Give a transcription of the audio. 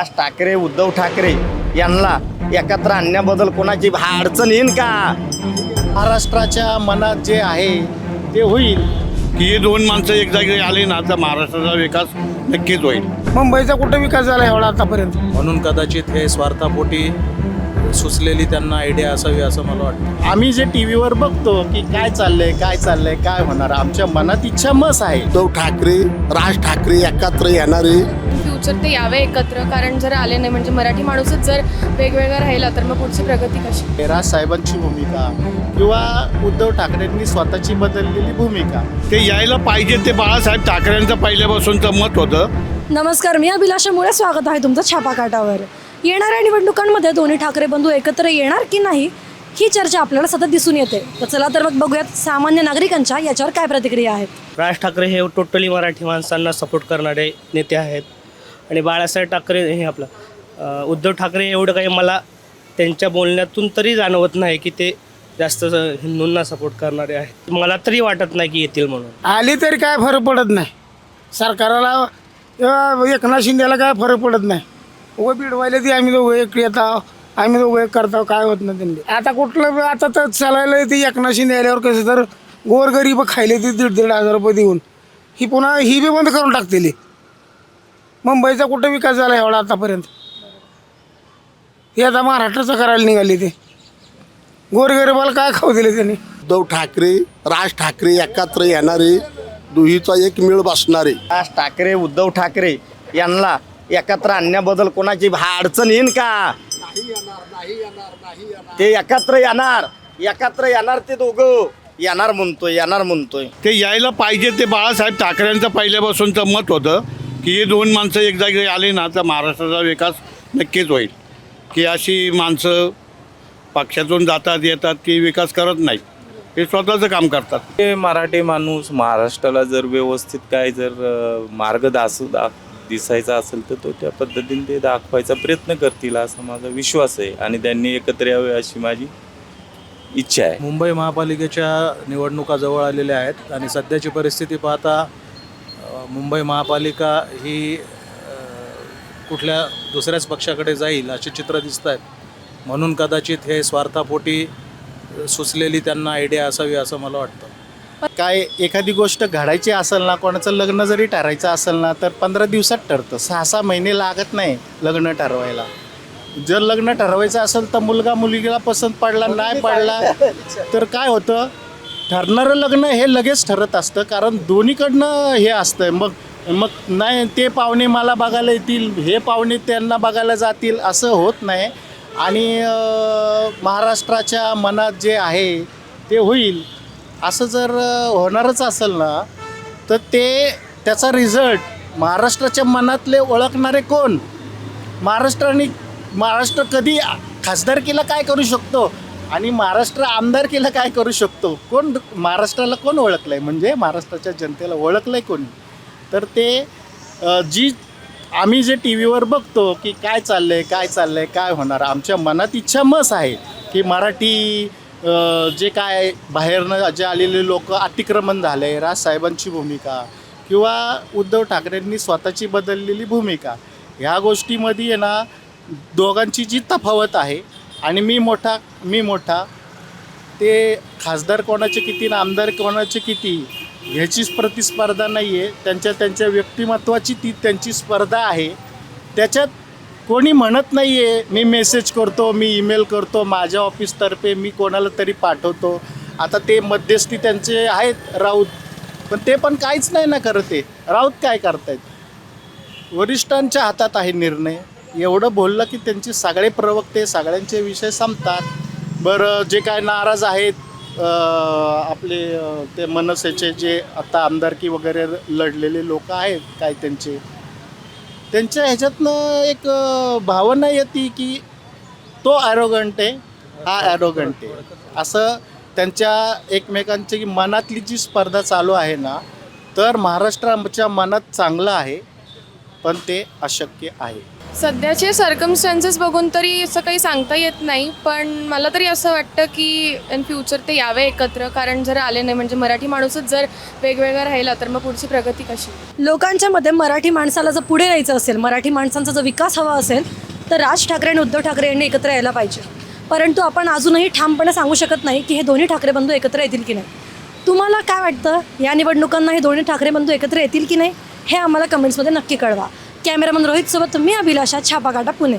राज ठाकरे उद्धव ठाकरे यांना एकत्र आणण्याबद्दल कोणाची अडचण येईन का? महाराष्ट्राच्या मनात जे आहे ते होईल. की हे दोन माणसं एक जागी आले ना तर महाराष्ट्राचा विकास नक्कीच होईल. मुंबईचा कुठे विकास झाला एवढा आतापर्यंत? म्हणून कदाचित हे स्वार्थापोटी सुचलेली त्यांना आयडिया असावी असं मला वाटतं. आम्ही जे टी व्हीवर बघतो की काय चाललंय काय चाललंय काय होणार आमच्या मनात इच्छा मस आहे. उद्धव ठाकरे राज ठाकरे एकत्र येणारे. फ्युचर ते यावे एकत्र कारण जर आले नाही म्हणजे मराठी माणूसच जर वेगवेगळा राहिला तर मग पुढची प्रगती कशी? राज साहेबांची भूमिका किंवा उद्धव ठाकरेंनी स्वतःची बदललेली भूमिका ते यायला पाहिजे ते बाळासाहेब ठाकरेंचं पहिल्यापासूनचं मत होतं. नमस्कार मी अभिलाषामुळे स्वागत आहे तुमचं छापाकाटावर येणाऱ्या निवडणुकांमध्ये दोन्ही ठाकरे बंधू एकत्र येणार की नाही ही चर्चा आपल्याला सतत दिसून येते. तर चला तर मग बघूयात सामान्य नागरिकांच्या याच्यावर काय प्रतिक्रिया आहेत. राज ठाकरे हे टोटली मराठी माणसांना सपोर्ट करणारे नेते आहेत. आणि बाळासाहेब ठाकरे हे आपलं उद्धव ठाकरे एवढं काही मला त्यांच्या बोलण्यातून तरी जाणवत नाही की ते जास्त हिंदूंना सपोर्ट करणारे आहेत. मला तरी वाटत नाही की येतील म्हणून. आली तरी काय फरक पडत नाही. सरकाराला एकनाथ शिंदेला काय फरक पडत नाही. उभं बिडवायला ती आम्ही दोघं एक येतो आम्ही दोघं एक करतो काय होत नाही त्यांनी. आता कुठलं आता तर चालायला ते एकनाथ शिंदे आल्यावर कसं तर गोरगरीब खायले ते दीड दीड हजार रुपये देऊन. ही पुन्हा ही बी बंद करून टाकतेली. मुंबईचा कुठे विकास झाला एवढा आतापर्यंत? हे आता महाराष्ट्राचं करायला निघाली ते. गोरगरिबाला काय खाऊ दिले त्यांनी? उद्धव ठाकरे राज ठाकरे एकत्र येणारे दुहीचा एक मेळ बसणारे. राज ठाकरे उद्धव ठाकरे यांना एकत्र आणण्याबद्दल कोणाची भा- अडचण येईन का? ते एकत्र येणार. एकत्र येणार ते दोघं. येणार म्हणतोय येणार म्हणतोय. ते यायला पाहिजे ते बाळासाहेब ठाकरेंचं पहिल्यापासूनचं मत होतं की हे दोन माणसं एक जागी आले ना तर महाराष्ट्राचा विकास नक्कीच होईल. की अशी माणसं पक्षातून जातात येतात ती विकास करत नाही ते स्वतःचं काम करतात. ते मराठी माणूस महाराष्ट्राला जर व्यवस्थित काय जर अ, मार्ग दास दा दिसायचा असेल तर तो त्या पद्धतीने ते दाखवायचा प्रयत्न करतील असा माझा विश्वास आहे आणि त्यांनी एकत्र यावे अशी माझी इच्छा आहे. मुंबई महापालिकेच्या निवडणुका जवळ आलेल्या आहेत आणि सध्याची परिस्थिती पाहता मुंबई महापालिका ही कुठल्या दुसऱ्याच पक्षाकडे जाईल असे चित्र दिसत आहेत म्हणून कदाचित हे स्वार्थापोटी सुचलेली त्यांना आयडिया असावी असं मला वाटतं. काय एखादी गोष्ट घडायची असेल ना कोणाचं लग्न जरी ठरायचं असेल ना तर पंधरा दिवसात ठरतं. सहा सहा महिने लागत नाही लग्न ठरवायला. जर लग्न ठरवायचं असेल तर मुलगा मुलगीला पसंत पडला नाही पडला तर काय होतं? ठरणारं लग्न हे लगेच ठरत असतं कारण दोन्हीकडनं हे असतं मग मग नाही ते पाहुणे मला बघायला येतील हे पाहुणे त्यांना बघायला जातील असं होत नाही. आणि महाराष्ट्राच्या मनात जे आहे ते होईल. असं जर होणारच असेल ना तर ते त्याचा रिझल्ट महाराष्ट्राच्या मनातले ओळखणारे कोण? महाराष्ट्राने महाराष्ट्र कधी खासदारकीला काय करू शकतो? आणि महाराष्ट्र आमदारकीला काय करू शकतो? कोण महाराष्ट्राला कोण ओळखलं आहे म्हणजे महाराष्ट्राच्या जनतेला ओळखलं आहे कोणी? तर ते जी आम्ही जे टी व्हीवर बघतो की काय चाललं आहे काय चाललं आहे काय होणार? आमच्या मनात इच्छा मस आहे की मराठी जे काय बाहेरनं जे आलेले लोक अतिक्रमण झालं आहे राजसाहेबांची भूमिका किंवा उद्धव ठाकरेंनी स्वतःची बदललेली भूमिका ह्या गोष्टीमध्ये आहे ना दोघांची जी तफावत आहे आणि मी मोठा मी मोठा ते खासदार कोणाचे किती आणि आमदार कोणाचे किती ह्याचीच प्रतिस्पर्धा नाही आहे त्यांच्या त्यांच्या व्यक्तिमत्वाची ती त्यांची स्पर्धा आहे. त्याच्यात कोणी म्हणत नाही आहे मी मेसेज करतो मी ईमेल करतो माझ्या ऑफिसतर्फे मी कोणाला तरी पाठवतो. आता ते मध्यस्थी त्यांचे आहेत राऊत. पण ते पण काहीच नाही ना करत आहे राऊत काय करतायत? वरिष्ठांच्या हातात आहे निर्णय. एवढं बोललं की त्यांचे सगळे प्रवक्ते सगळ्यांचे विषय संपतात. बरं जे काय नाराज आहेत आपले ते मनसेचे जे आता आमदारकी वगैरे लढलेले लोक आहेत काय त्यांचे? त्यांच्या ह्याच्यातनं एक भावना येते की तो ॲरोगंट आहे हा ॲरोगंट आहे. असं त्यांच्या एकमेकांची मनातली जी स्पर्धा चालू आहे ना तर महाराष्ट्राच्या मनात चांगलं आहे. पण ते अशक्य आहे. सध्याचे सर्कमस्टन्सेस बघून तरी असं काही सांगता येत नाही पण मला तरी असं वाटतं की इन फ्युचर ते यावे एकत्र. कारण जर आले नाही म्हणजे मराठी माणूसच जर वेगवेगळा राहिला तर मग पुढची प्रगती कशी? लोकांच्या मते मराठी माणसाला जर पुढे यायचं असेल मराठी माणसांचा जर विकास हवा असेल तर राज ठाकरे आणि उद्धव ठाकरे यांनी एकत्र यायला पाहिजे. परंतु आपण अजूनही ठामपणे सांगू शकत नाही की हे दोन्ही ठाकरे बंधू एकत्र येतील की नाही. तुम्हाला काय वाटतं? या निवडणुकांना हे दोन्ही ठाकरे बंधू एकत्र येतील की नाही? हे आम्हाला कमेंट्समध्ये नक्की कळवा. कॅमेरामन रोहितसोबत मी अभिलाषा छापाकाटा पुणे.